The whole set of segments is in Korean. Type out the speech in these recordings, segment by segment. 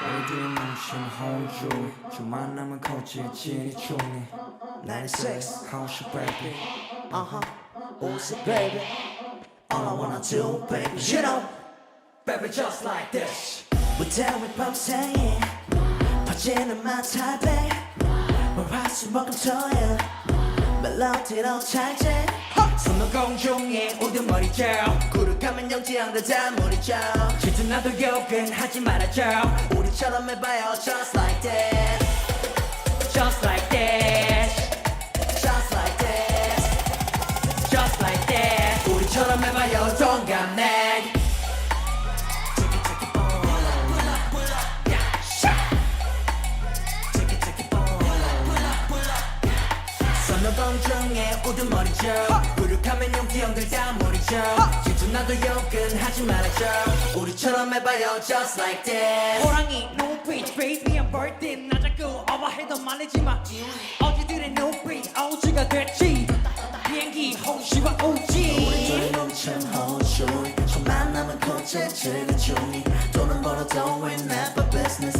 어두운 눈신 호주 주만 남은 거치의 진이 중에 96 How's your baby Uh-huh. Who's it, baby? All I wanna do, baby, you know. Baby just like this 무대위 밤새에 퍼지는 마타배 월화수목금토일 멜로디로 찰제 손은 공중에 우두머리죠 구룩 손은 공중에 우두머리죠 나도 욕은 하지 말아줘 우리처럼 해봐요 just like this. 호랑이 눈빛 baby I'm birthday 나 자꾸 어버해도 말리지 마. 어제들의 눈빛 어지가 됐지. 비행기 호시와 오지 우리 넘친 호주 손만 남은 코체 즐겨 중이. 돈은 벌어도 we never business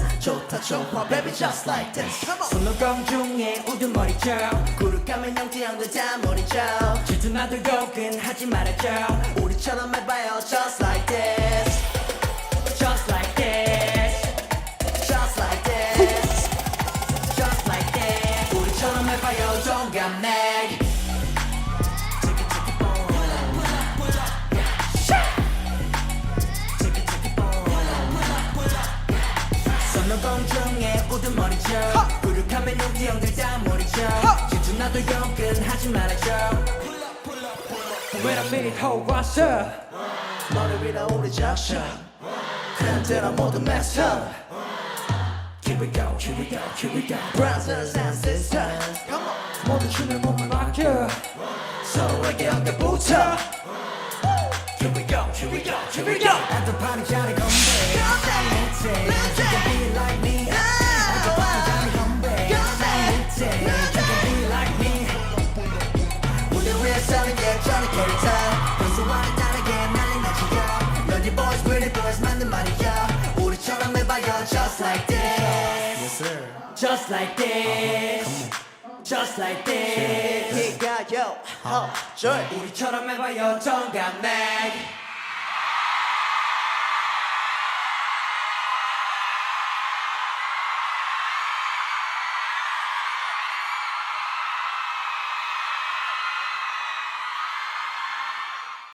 좋다 좋아 baby just like this 손은 공중에 우두머리죠 구룩하면 영지형들 다 무리죠 질투 나도 욕은 하지 말아줘 우리처럼 해봐요 just like this Just like this just like this Just like this 우리처럼 해봐요 동갑내 우두머리죠 구룩하면 영지형들 다 무리죠 질투 나도 욕은 하지 말아줘 When I meet how 왔어 너를 위해 우리 적셔 그대로 모두 messed up Here we go, here we go, here we go Brothers and sisters 모두 춤을 몸을 맡겨 서로에게 어깨부터 Here we go, here we go, here we go At the party Johnny come back You can be like me 우리 위해 서는 게 Johnny Carey time 평소와는 다르게 난리 나지요 런지 boys pretty boys 맞는 말이야 우리처럼 해봐요 just like this Yes sir Just like this Just like this He got yo, oh, joy 우리처럼 해봐요 동갑내